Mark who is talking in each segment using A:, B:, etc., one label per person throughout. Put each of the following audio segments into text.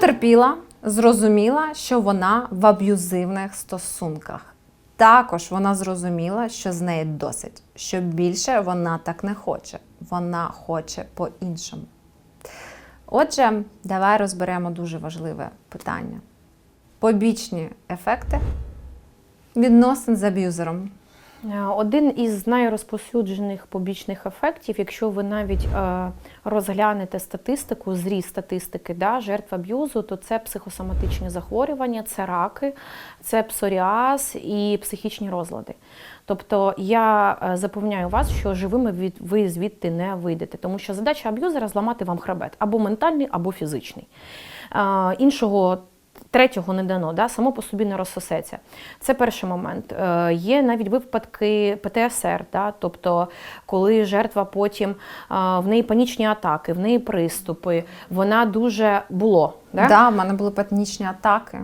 A: Потерпіла, зрозуміла, що вона в аб'юзивних стосунках. Також вона зрозуміла, що з неї досить, що більше вона так не хоче. Вона хоче по-іншому. Отже, давай розберемо дуже важливе питання: побічні ефекти відносин з аб'юзером.
B: Е, Один із найрозповсюджених побічних ефектів, якщо ви навіть е, розглянете статистику, зріст статистики да, жертв аб'юзу, то це психосоматичні захворювання, це раки, це псоріаз і психічні розлади. Тобто я е, запевняю вас, що живими від- ви звідти не вийдете, тому що задача аб'юзера зламати вам хребет або ментальний, або фізичний. Іншого Третього не дано, да, само по собі не розсосеться. Це перший момент. Е, є навіть випадки ПТСР, да, тобто коли жертва потім е, в неї панічні атаки, в неї приступи, вона дуже було. Да?
A: Да, в мене були панічні атаки,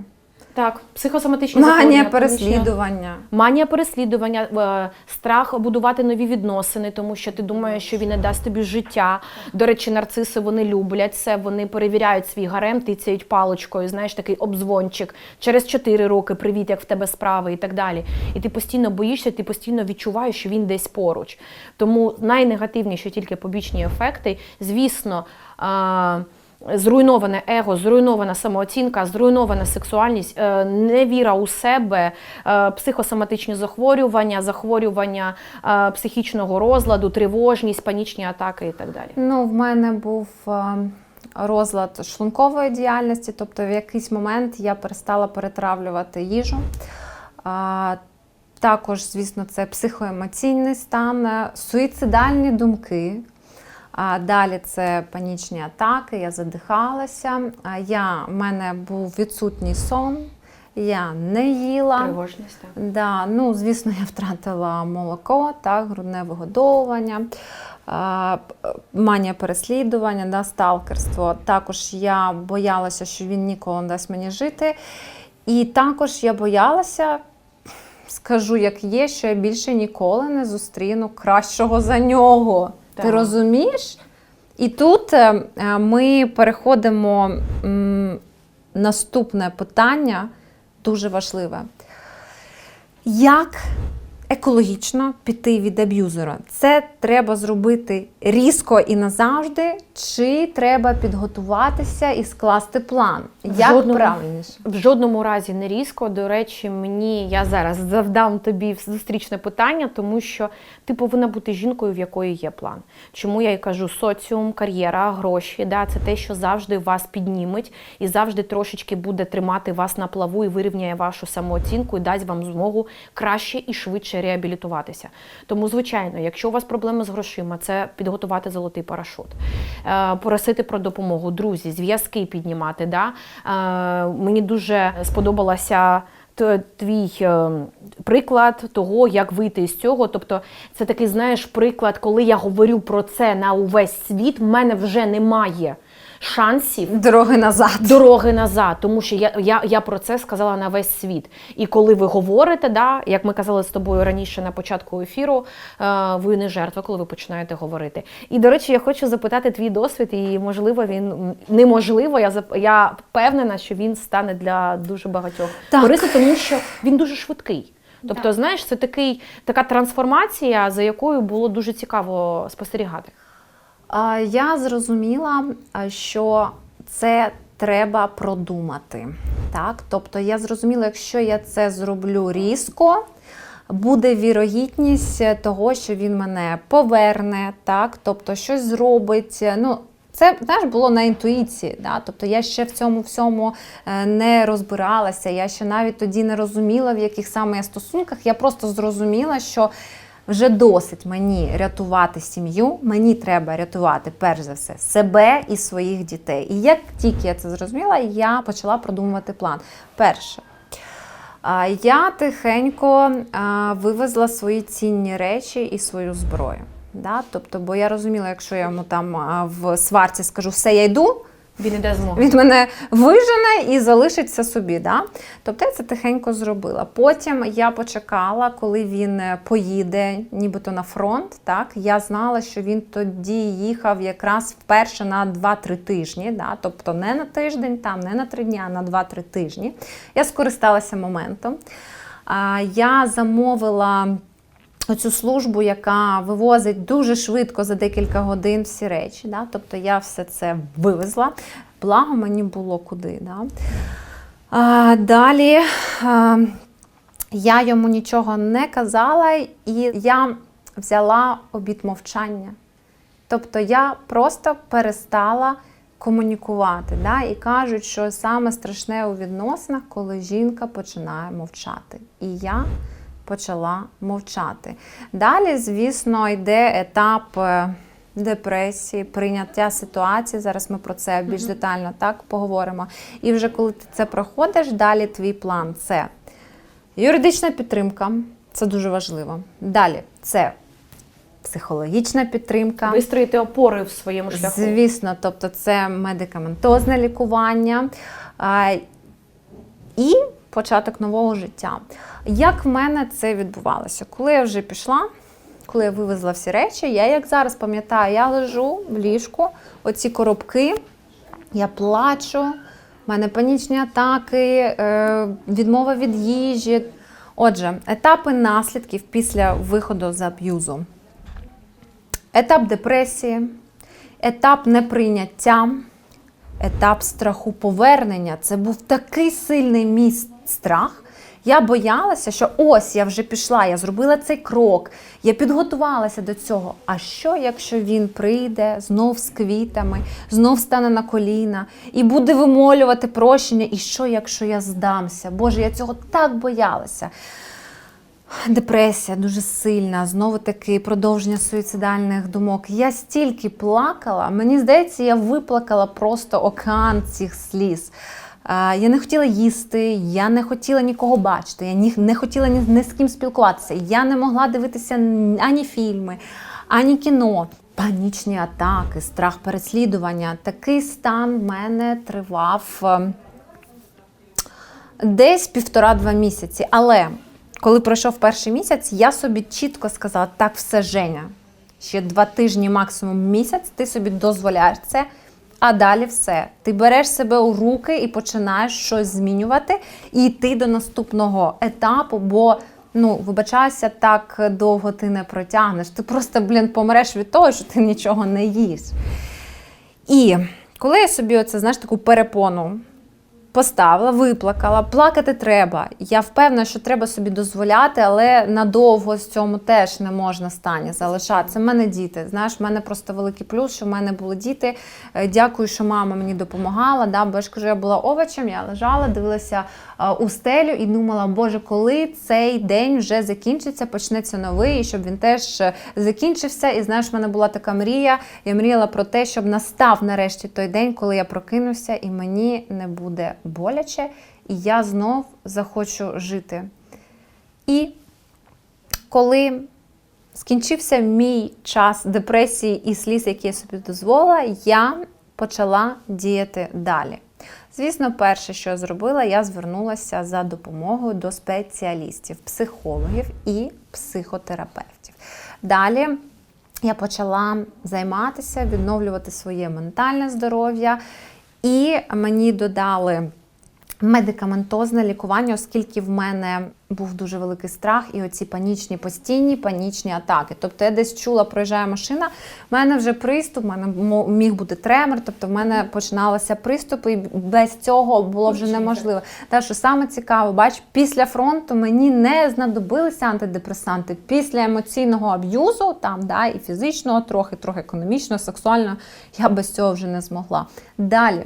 B: Так, психосоматичні
A: манія
B: захворювання,
A: переслідування.
B: Манія переслідування, е, страх будувати нові відносини, тому що ти думаєш, що він не дасть тобі життя. До речі, нарциси вони люблять це, вони перевіряють свій гарем, тицяють паличкою, знаєш, такий обзвончик. Через 4 роки привіт, як в тебе справи і так далі. І ти постійно боїшся, ти постійно відчуваєш, що він десь поруч. Тому найнегативніші тільки побічні ефекти, звісно. е, Зруйноване его, зруйнована самооцінка, зруйнована сексуальність, е, невіра у себе, е, психосоматичні захворювання, захворювання е, психічного розладу, тривожність, панічні атаки і так далі.
A: Ну, в мене був розлад шлункової діяльності, тобто в якийсь момент я перестала перетравлювати їжу. Також, звісно, це психоемоційний стан, суїцидальні думки. Далі це панічні атаки, я задихалася. Я, в мене був відсутній сон, я не їла.
B: Тривожність. Так.
A: Да, ну, звісно, я втратила молоко, так, грудне вигодовування, манія переслідування, да, сталкерство. Також я боялася, що він ніколи не дасть мені жити. І також я боялася, скажу, як є, що я більше ніколи не зустріну кращого за нього. Ти розумієш? І тут е, е, ми переходимо наступне питання, дуже важливе. Як екологічно піти від аб'юзера? Це треба зробити різко і назавжди, чи треба підготуватися і скласти план?
B: В
A: Як
B: жодному-
A: правильніше?
B: В жодному разі не різко. До речі, мені я зараз завдам тобі зустрічне питання, тому що ти повинна бути жінкою, в якої є план. Чому я й кажу, соціум, кар'єра, гроші, да, це те, що завжди вас підніметь і завжди трошечки буде тримати вас на плаву і вирівняє вашу самооцінку і дасть вам змогу краще і швидше реабілітуватися. Тому, звичайно, якщо у вас проблеми з грошима, це підготувати золотий парашут, е, просити про допомогу, друзі, зв'язки піднімати. Да? Е, Мені дуже сподобалася. Твій е, приклад того, як вийти з цього. Тобто, це такий, знаєш, приклад, коли я говорю про це на увесь світ, в мене вже немає шансів
A: Дороги назад.
B: дороги назад, тому що я, я, я про це сказала на весь світ. І коли ви говорите, да, як ми казали з тобою раніше на початку ефіру, е, ви не жертва, коли ви починаєте говорити. І до речі, я хочу запитати твій досвід, і можливо він неможливо. Я я впевнена, що він стане для дуже багатьох
A: Так.
B: корисним, тому що він дуже швидкий. Тобто, знаєш, це такий така трансформація, за якою було дуже цікаво спостерігати.
A: Я зрозуміла, що це треба продумати. Так? Тобто я зрозуміла, якщо я це зроблю різко, буде вірогідність того, що він мене поверне, так? тобто щось зробить. Ну, це знаєш, було на інтуїції. Да? Тобто я ще в цьому всьому е, не розбиралася, я ще навіть тоді не розуміла, в яких саме я стосунках. Я просто зрозуміла, що вже досить мені рятувати сім'ю, мені треба рятувати перш за все себе і своїх дітей. І як тільки я це зрозуміла, я почала продумувати план. Перше, я тихенько вивезла свої цінні речі і свою зброю. Да? Тобто, бо я розуміла, якщо я йому там в сварці скажу все, я йду,
B: Він іде змоги.
A: Він мене вижене і залишиться собі. Да? Тобто я це тихенько зробила. Потім я почекала, коли він е, поїде, нібито на фронт. Так? Я знала, що він тоді їхав якраз вперше на 2-3 тижні. Да? Тобто не на тиждень, там, не на 3 дні, а на 2-3 тижні. Я скористалася моментом. Я замовила оцю службу, яка вивозить дуже швидко за декілька годин всі речі. Да? Тобто я все це вивезла. Благо мені було куди. Да? А, далі а, я йому нічого не казала, і я взяла обід мовчання. Тобто я просто перестала комунікувати. Да? І кажуть, що саме страшне у відносинах, коли жінка починає мовчати. І я почала мовчати. Далі, звісно, йде етап е, депресії, прийняття ситуації. Зараз ми про це більш детально так поговоримо. І вже коли ти це проходиш, далі твій план це юридична підтримка, це дуже важливо. Далі це психологічна підтримка.
B: Вистроїти опори в своєму шляху.
A: Звісно, тобто це медикаментозне лікування і початок нового життя. Як в мене це відбувалося? Коли я вже пішла, коли я вивезла всі речі, я як зараз пам'ятаю, я лежу в ліжку, оці коробки, я плачу, в мене панічні атаки, е, відмова від їжі. Отже, етапи наслідків після виходу з аб'юзу етап депресії, етап неприйняття, етап страху повернення. Це був такий сильний мій страх. Я боялася, що ось я вже пішла, я зробила цей крок, я підготувалася до цього. А що, якщо він прийде знов з квітами, знов стане на коліна і буде вимолювати прощення? І що, якщо я здамся? Боже, я цього так боялася. Депресія дуже сильна, знову таки продовження суїцидальних думок. Я стільки плакала, мені здається, я виплакала просто океан цих сліз. Я не хотіла їсти, я не хотіла нікого бачити, я не хотіла ні, ні з ким спілкуватися. Я не могла дивитися ані фільми, ані кіно. Панічні атаки, страх переслідування. Такий стан в мене тривав. ем, десь півтора-два місяці. Але коли пройшов перший місяць, я собі чітко сказала: так, все, Женя, ще два тижні, максимум місяць, ти собі дозволяєш це. А далі все. Ти береш себе у руки і починаєш щось змінювати і йти до наступного етапу, бо. Ну, вибачайся, так довго ти не протягнеш. Ти просто, блін, помреш від того, що ти нічого не їш. І коли я собі оце, знаєш, таку перепону поставила, виплакала, плакати треба. Я впевнена, що треба собі дозволяти, але надовго з цьому теж не можна стані залишатися. У мене діти. Знаєш, в мене просто великий плюс, що в мене були діти. Е, Дякую, що мама мені допомагала. Да? Бо я ж кажу, я була овочем, я лежала, дивилася е, у стелю і думала, Боже, коли цей день вже закінчиться, почнеться новий, і щоб він теж е, закінчився. І знаєш, в мене була така мрія. Я мріяла про те, щоб настав нарешті той день, коли я прокинуся, і мені не буде боляче, і я знов захочу жити. І коли скінчився мій час депресії і сліз, які я собі дозволила, я почала діяти далі. Звісно, перше, що я зробила, я звернулася за допомогою до спеціалістів, психологів і психотерапевтів. Далі я почала займатися, відновлювати своє ментальне здоров'я, і мені додали медикаментозне лікування, оскільки в мене був дуже великий страх і оці панічні постійні панічні атаки. Тобто я десь чула, проїжджає машина, в мене вже приступ, в мене міг бути тремор, тобто в мене починалися приступи, і без цього було вже неможливо. Та що саме цікаво, бач, після фронту мені не знадобилися антидепресанти. Після емоційного аб'юзу, там да, і фізичного, трохи, трохи економічного, сексуального, я без цього вже не змогла. Далі.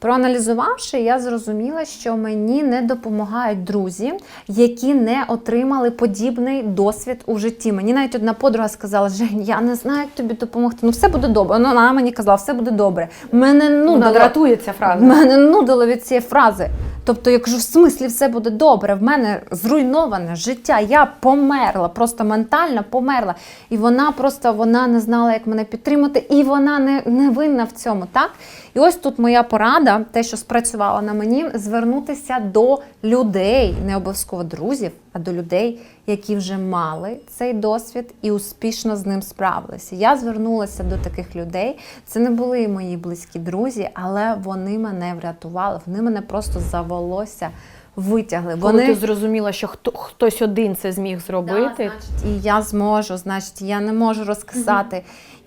A: Проаналізувавши, я зрозуміла, що мені не допомагають друзі, які не отримали подібний досвід у житті. Мені навіть одна подруга сказала: Жень, я не знаю, як тобі допомогти. Ну, все буде добре. Ну, вона мені казала, все буде добре. Мене
B: Вона
A: нудило,
B: дратує ця фраза.
A: мене нудило від цієї фрази. Тобто, я кажу, в смислі все буде добре. В мене зруйноване життя. Я померла, просто ментально померла. І вона просто вона не знала, як мене підтримати, і вона не, не винна в цьому. Так? І ось тут моя порада, те, що спрацювала на мені, звернутися до людей, не обов'язково друзів, а до людей, які вже мали цей досвід і успішно з ним справилися. Я звернулася до таких людей. Це не були мої близькі друзі, але вони мене врятували. Вони мене просто за волосся витягли.
B: Коли
A: Вони
B: ти зрозуміла, що хто, хтось один це зміг зробити,
A: і я зможу, значить, я не можу розказати.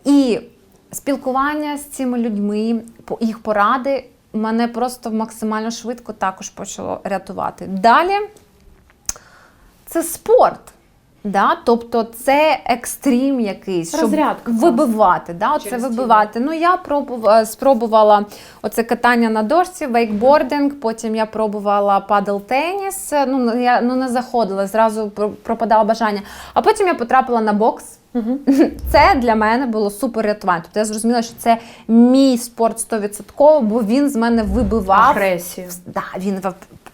A: І спілкування з цими людьми, їх поради мене просто максимально швидко також почало рятувати. Далі це спорт. Да? Тобто це екстрім якийсь, щоб
B: Розрядка
A: вибивати. Да? Оце вибивати. Ну, я пробувала, спробувала оце катання на дошці, вейкбординг, потім я пробувала падл-теніс. Ну, я ну, не заходила, зразу пропадало бажання. А потім я потрапила на бокс. Це для мене було супер рятування. Тобто я зрозуміла, що це мій спорт 100%, бо він з мене вибивав
B: агресію.
A: Да, він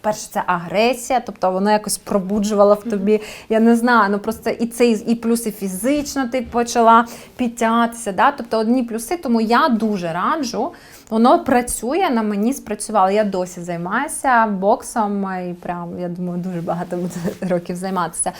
A: по-перше, це агресія, тобто воно якось пробуджувало в тобі. Я не знаю, ну просто і це і плюс і фізично ти почала підтягатися. Да? Тобто одні плюси, тому я дуже раджу. Воно працює на мені спрацювало. Я досі займаюся боксом і прям, я думаю, дуже багато буду років займатися.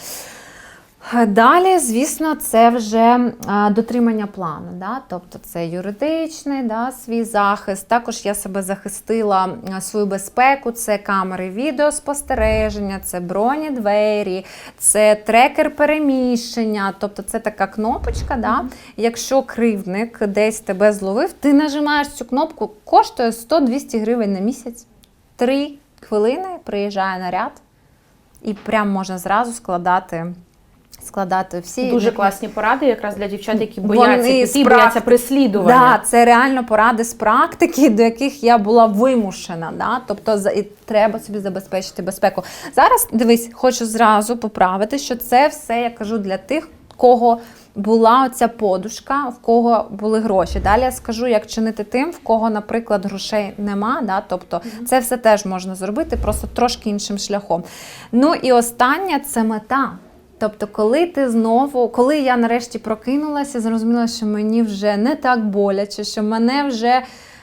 A: Далі, звісно, це вже дотримання плану. Да? Тобто це юридичний да, свій захист. Також я себе захистила свою безпеку, це камери відеоспостереження, це броні двері, це трекер переміщення. Тобто це така кнопочка. Да? Якщо кривдник десь тебе зловив, ти нажимаєш цю кнопку, коштує 100-200 гривень на місяць. Три хвилини приїжджає наряд, і прям можна зразу складати складати всі
B: Дуже класні поради, якраз для дівчат, які бояться піти, бояться
A: практи- Да, це реально поради з практики, до яких я була вимушена. Да? Тобто за- і треба собі забезпечити безпеку. Зараз дивись, хочу зразу поправити, що це все я кажу для тих, кого була оця подушка, в кого були гроші. Далі я скажу, як чинити тим, в кого, наприклад, грошей нема. Да? Тобто це все теж можна зробити, просто трошки іншим шляхом. Ну і останнє це мета. Тобто, коли ти знову, коли я нарешті прокинулася, зрозуміла, що мені вже не так боляче, що мене вже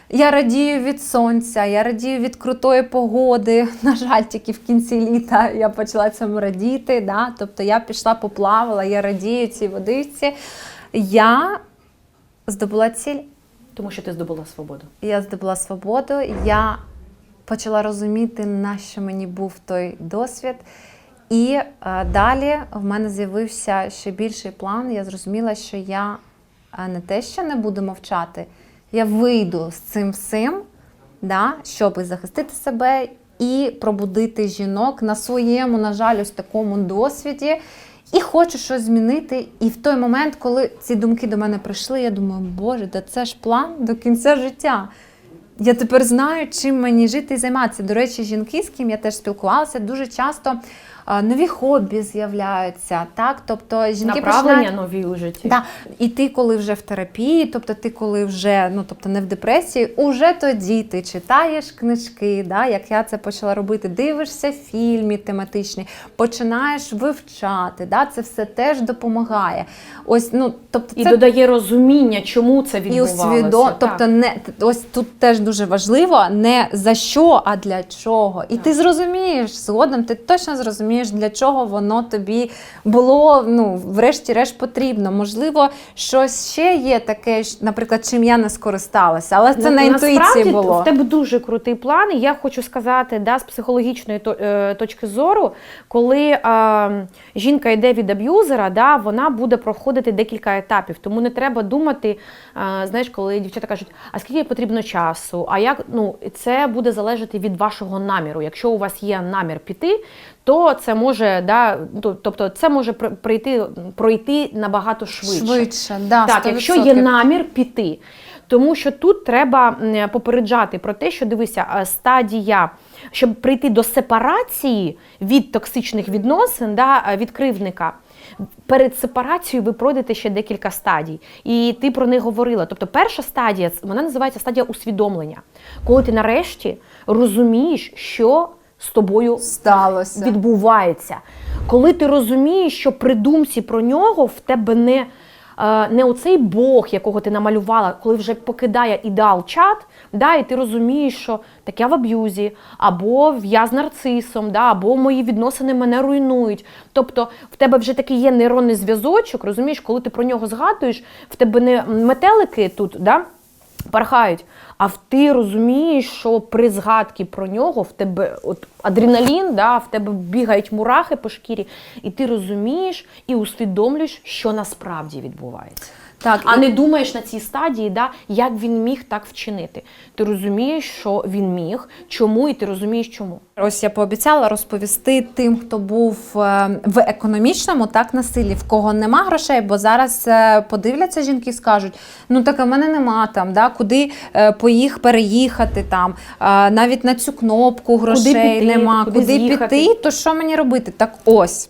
A: я радію від сонця, я радію від крутої погоди. На жаль, тільки в кінці літа я почала цьому радіти. Да? Тобто я пішла, поплавала, я радію цій водичці. Я здобула ціль.
B: Тому що ти здобула свободу.
A: Я здобула свободу, я почала розуміти, на що мені був той досвід. І е, далі в мене з'явився ще більший план. Я зрозуміла, що я е, не те, що не буду мовчати, я вийду з цим всім, да, щоб захистити себе і пробудити жінок на своєму, на жаль, ось такому досвіді. І хочу щось змінити. І в той момент, коли ці думки до мене прийшли, я думаю, Боже, да це ж план до кінця життя. Я тепер знаю, чим мені жити і займатися. До речі, жінки, з ким я теж спілкувалася, дуже часто нові хобі з'являються. Так? Тобто жінки
B: Направлення
A: починають...
B: нові у житті.
A: Да. І ти, коли вже в терапії, тобто ти, коли вже ну, тобто не в депресії, уже тоді ти читаєш книжки, да, як я це почала робити, дивишся фільми тематичні, починаєш вивчати. Да, це все теж допомагає. Ось, ну, тобто,
B: І додає розуміння, чому це
A: і
B: відбувалося.
A: усвідом, тобто не ось тут теж дуже важливо не за що, а для чого. І ти зрозумієш згодом, ти точно зрозумієш, для чого воно тобі було ну, врешті-решт потрібно. Можливо, щось ще є таке, наприклад, чим я не скористалася, але це на, інтуїції було.
B: В тебе дуже крутий план. І я хочу сказати, да, з психологічної е, точки зору, коли е, жінка йде від аб'юзера, да, вона буде проходити декілька етапів. Тому не треба думати, е, знаєш, коли дівчата кажуть, а скільки потрібно часу, а як ну це буде залежати від вашого наміру. Якщо у вас є намір піти, то це може да, тобто це може пр- прийти, пройти набагато швидше.
A: Швидше, да,
B: Так, якщо
A: 100%.
B: є намір піти, Тому що тут треба попереджати про те, що дивися, е, стадія, щоб прийти до сепарації від токсичних відносин, да, е, від кривдника. Перед сепарацією ви пройдете ще декілька стадій, і ти про них говорила. Тобто, перша стадія вона називається стадія усвідомлення, коли ти нарешті розумієш, що з тобою
A: Сталося.
B: відбувається. Коли ти розумієш, що при думці про нього в тебе не, е, не оцей Бог, якого ти намалювала, коли вже покидає ідеал чат, да, і ти розумієш, що так я в аб'юзі, або я з нарцисом, да, або мої відносини мене руйнують. Тобто в тебе вже такий є нейронний зв'язочок, розумієш, коли ти про нього згадуєш, в тебе не метелики тут, да, пархають. А ти розумієш, що при згадці про нього в тебе от адреналін, да, в тебе бігають мурахи по шкірі, і ти розумієш і усвідомлюєш, що насправді відбувається.
A: Так,
B: А
A: і-
B: не думаєш на цій стадії, да, як він міг так вчинити. Ти розумієш, що він міг, чому, і ти розумієш, чому.
A: Ось я пообіцяла розповісти тим, хто був е, в економічному так насиллі, в кого нема грошей, бо зараз е, подивляться жінки і скажуть: ну так а в мене нема там, да, куди е, поїх переїхати там, навіть на цю кнопку грошей
B: піти,
A: нема,
B: куди
A: куди, піти, то що мені робити? Так ось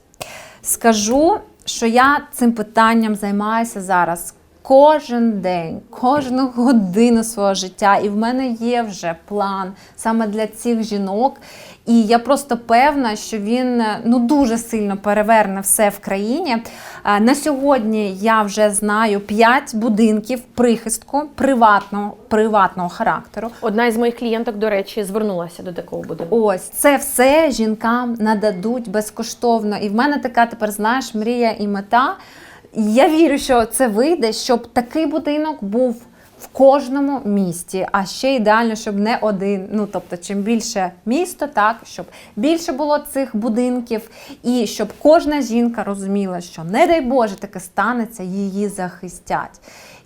A: скажу, що я цим питанням займаюся зараз. Кожен день, кожну годину свого життя, і в мене є вже план саме для цих жінок. І я просто певна, що він е, ну дуже сильно переверне все в країні. Е, На сьогодні я вже знаю 5 будинків прихистку приватного, приватного характеру.
B: Одна із моїх клієнток, до речі, звернулася до такого будинку.
A: Ось це все жінкам нададуть безкоштовно. І в мене така тепер, знаєш, мрія і мета. Я вірю, що це вийде, щоб такий будинок був в кожному місті, а ще ідеально, щоб не один. Ну тобто, чим більше місто, так щоб більше було цих будинків, і щоб кожна жінка розуміла, що не дай Боже таке станеться, її захистять.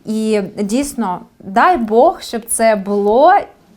A: І дійсно, дай Бог, щоб це було.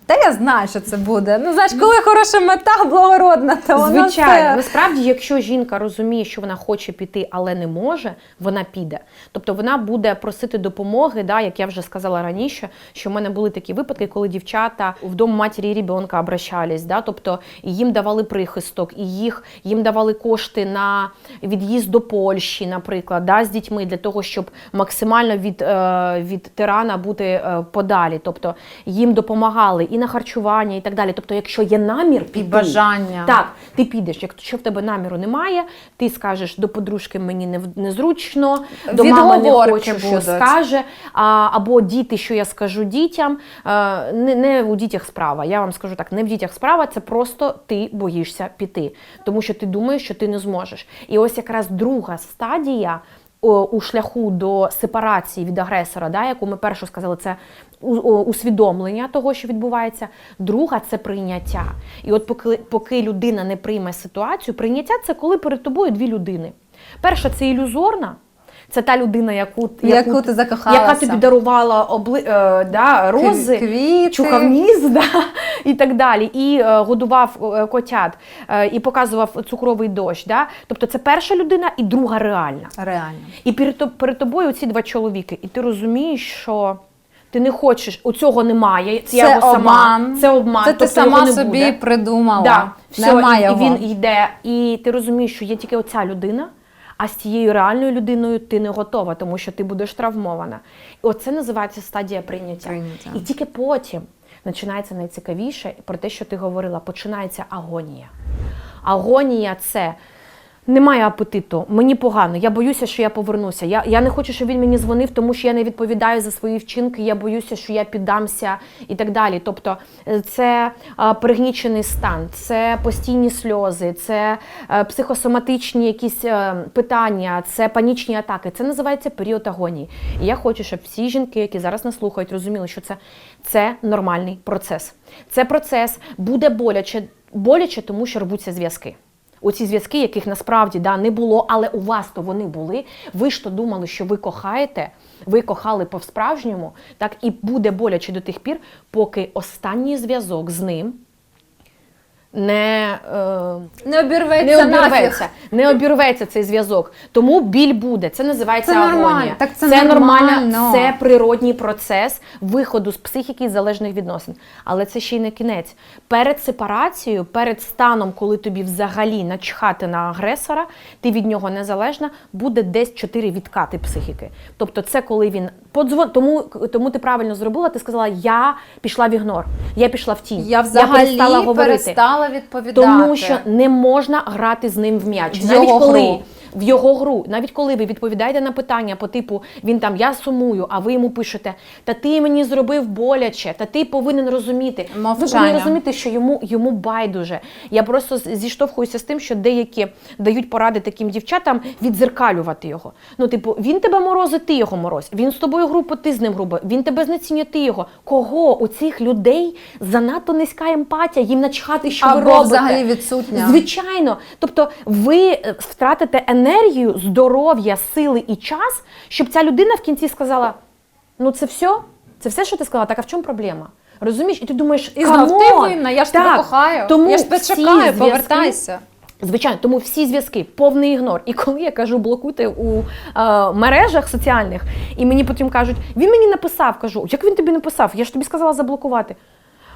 A: Та я знаю, що це буде. Ну, знаєш, коли хороша мета благородна, то воно
B: Звичайно,
A: все...
B: насправді, якщо жінка розуміє, що вона хоче піти, але не може, вона піде. Тобто вона буде просити допомоги, да, як я вже сказала раніше, що в мене були такі випадки, коли дівчата в дом матері і ребенка обращались, да, тобто їм давали прихисток, і їх їм давали кошти на від'їзд до Польщі, наприклад, да, з дітьми для того, щоб максимально від, е, від тирана бути е, подалі. Тобто їм допомагали і на харчування, і так далі. Тобто, якщо є намір піти,
A: бажання.
B: так, ти підеш. Якщо в тебе наміру немає, ти скажеш до подружки мені не незручно, до мами не хочу, що
A: будуть.
B: скаже. А, або діти, що я скажу дітям. Е, Не, не у дітях справа. Я вам скажу так, не в дітях справа, це просто ти боїшся піти, тому що ти думаєш, що ти не зможеш. І ось якраз друга стадія. У шляху до сепарації від агресора, да, яку ми першу сказали, це усвідомлення того, що відбувається. Друга це прийняття. І от поки, поки людина не прийме ситуацію, прийняття це коли перед тобою дві людини. Перша це ілюзорна. Це та людина, яку,
A: Яку ти закохалася.
B: яка тобі дарувала обли, е, да, рози,
A: Квіти.
B: чухавніс да, і так далі, і е, годував е, котят, е, і показував цукровий дощ. Да? Тобто це перша людина і друга реальна.
A: Реально.
B: І перед, перед тобою ці два чоловіки, і ти розумієш, що ти не хочеш, у цього немає. Це, я
A: Це
B: його сама, це обман.
A: Це ти
B: тобто його
A: сама
B: не
A: собі
B: буде.
A: придумала.
B: Да, все,
A: Немає
B: і, і він йде, і ти розумієш, що є тільки оця людина, а з цією реальною людиною ти не готова, тому що ти будеш травмована. І оце називається стадія прийняття.
A: Прийняття.
B: І тільки потім починається найцікавіше про те, що ти говорила, починається агонія. Агонія це. Немає апетиту, мені погано, я боюся, що я повернуся. Я, я не хочу, щоб він мені дзвонив, тому що я не відповідаю за свої вчинки, я боюся, що я піддамся і так далі. Тобто е, це е, пригнічений стан, це постійні сльози, це е, психосоматичні якісь е, питання, це панічні атаки. Це називається період агонії. І я хочу, щоб всі жінки, які зараз нас слухають, розуміли, що це, це нормальний процес. Це процес буде боляче, боляче, тому що рвуться зв'язки. Оці зв'язки, яких насправді да, не було, але у вас то вони були. Ви ж то думали, що ви кохаєте, ви кохали по-справжньому, так і буде боляче до тих пір, поки останній зв'язок з ним не, е,
A: Не обірветься
B: не обірветься, не обірветься цей зв'язок. Тому біль буде. Це називається
A: Це нормально.
B: агонія.
A: Так це нормально.
B: це природній процес виходу з психіки і залежних відносин. Але це ще й не кінець. Перед сепарацією, перед станом, коли тобі взагалі начхати на агресора, ти від нього незалежна, буде десь чотири відкати психіки. Тобто, це коли він подзвон... тому, тому ти правильно зробила. Ти сказала, я пішла в ігнор, я пішла в тінь.
A: Я взагалі
B: перестала говорити.
A: перестала відповідати.
B: Тому що не можна грати з ним в м'яч. Навіть коли
A: гру.
B: В його гру, навіть коли ви відповідаєте на питання по типу він там я сумую, а ви йому пишете, та ти мені зробив боляче, та ти повинен розуміти. Ви повинні розуміти, що йому йому байдуже. Я просто зіштовхуюся з тим, що деякі дають поради таким дівчатам відзеркалювати його. Ну, типу, він тебе морозить, ти його мороз. Він з тобою група, ти з ним грубо. Він тебе знецінює, ти його. Кого у цих людей занадто низька емпатія, їм начхати, що ви
A: Або
B: робите.
A: взагалі відсутня.
B: Звичайно. Тобто ви е, втратите енергію, здоров'я, сили і час, щоб ця людина в кінці сказала: ну це все? Це все, що ти сказала? Так а в чому проблема? Розумієш? І ти думаєш,
A: І знов ти винна, я ж
B: Так,
A: тебе кохаю.
B: Тому
A: я ж тебе чекаю, повертайся.
B: Звичайно, тому всі зв'язки, повний ігнор. І коли я кажу блокуйте у е, мережах соціальних, і мені потім кажуть, він мені написав, кажу, як він тобі написав? Я ж тобі сказала заблокувати.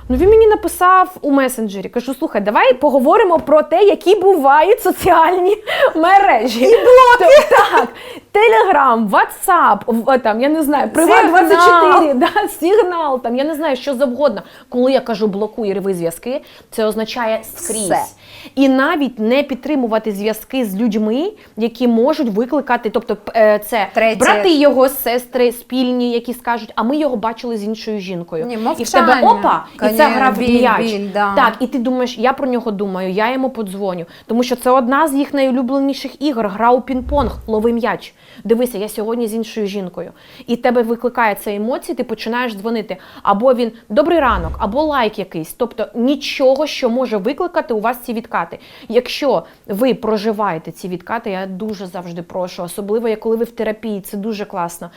B: Ну він мені написав у месенджері. Кажу, слухай, давай поговоримо про те, які бувають соціальні мережі. І блоки. Так, Телеграм, Ватсап, там, я не знаю, Приват 24, да, сигнал, там, я не знаю, що завгодно. Коли я кажу блокуй рви зв'язки, це означає скрізь.
A: Все.
B: І навіть не підтримувати зв'язки з людьми, які можуть викликати, тобто е, це
A: Третє.
B: брати його, сестри спільні, які скажуть, а ми його бачили з іншою жінкою.
A: Ні,
B: і в тебе опа, і це
A: Конечно,
B: гра в м'яч.
A: да.
B: Так, і ти думаєш, я про нього думаю, я йому подзвоню. Тому що це одна з їх найулюбленіших ігор. Гра у пінг-понг, лови м'яч. Дивися, я сьогодні з іншою жінкою. І тебе викликає це емоції, ти починаєш дзвонити. Або він добрий ранок, або лайк якийсь. Тобто нічого, що може викликати у вас ці відкати. Якщо ви проживаєте ці відкати, я дуже завжди прошу, особливо коли ви в терапії, це дуже класно.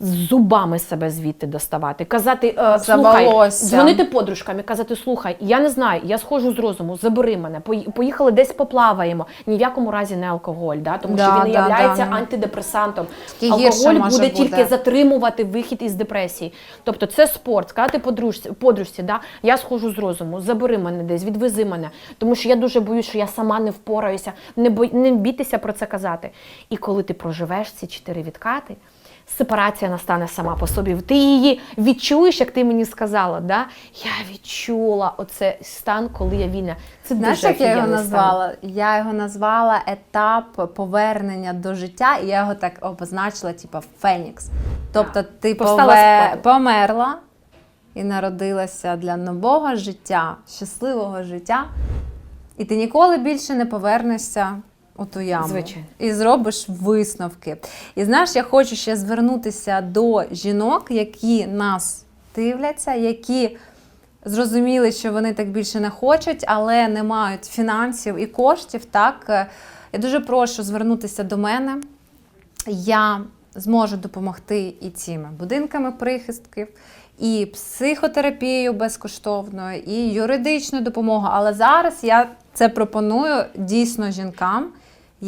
B: З зубами себе звідти доставати, казати, е, слухай, дзвонити подружкам і казати: слухай, я не знаю, я схожу з розуму, забери мене, пої- поїхали десь поплаваємо. Ні в якому разі не алкоголь, да? тому що він не
A: да,
B: являється
A: да.
B: антидепресантом.
A: Тільки
B: Алкоголь
A: може
B: буде тільки затримувати вихід із депресії. Тобто це спорт, сказати подружці, подружці, да? я схожу з розуму, забери мене десь, відвези мене. Тому що я дуже боюсь, що я сама не впораюся, не, бой, не бійтеся про це казати. І коли ти проживеш ці чотири відкати, сепарація настане сама по собі. Ти її відчуєш, як ти мені сказала. Да? Я відчула оце стан, коли я вільна. Це
A: Знаєш,
B: дуже
A: як я його
B: офігенний стан.
A: назвала? Я його назвала етап повернення до життя, і я його так обозначила, типу, Фенікс. Тобто ти пове... померла і народилася для нового життя, щасливого життя, і ти ніколи більше не повернешся у ту яму.
B: Звичайно.
A: І зробиш висновки. І знаєш, я хочу ще звернутися до жінок, які нас дивляться, які зрозуміли, що вони так більше не хочуть, але не мають фінансів і коштів. Так, Е, я дуже прошу звернутися до мене. Я зможу допомогти і цими будинками прихистків, і психотерапією безкоштовною, і юридичною допомогою. Але зараз я це пропоную дійсно жінкам,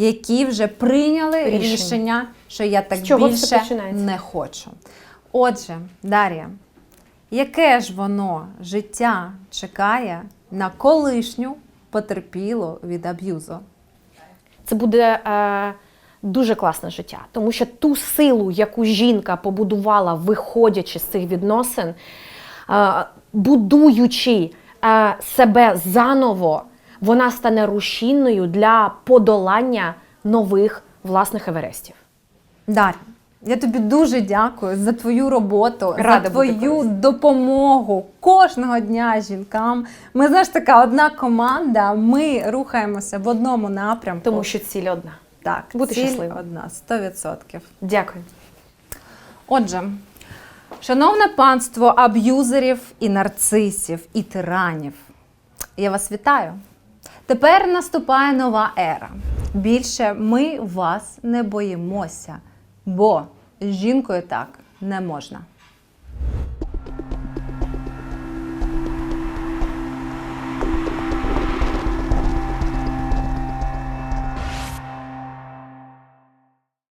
A: які вже прийняли
B: Рішення.
A: рішення, що я так більше не хочу. Отже, Дар'я, яке ж воно життя чекає на колишню потерпілу від аб'юзу?
B: це буде е, дуже класне життя, тому що ту силу, яку жінка побудувала, виходячи з цих відносин, е, будуючи е, себе заново, вона стане рушійною для подолання нових власних еверестів.
A: Дар'я, я тобі дуже дякую за твою роботу,
B: Рада
A: за твою допомогу кожного дня жінкам. Ми знаєш, така одна команда. Ми рухаємося в одному напрямку.
B: Тому що ціль одна.
A: так,
B: бути
A: ціль
B: щасливим.
A: одна 100%.
B: Дякую.
A: Отже, шановне панство аб'юзерів і нарцисів, і тиранів, я вас вітаю. Тепер наступає нова ера. Більше ми вас не боїмося, бо з жінкою так не можна.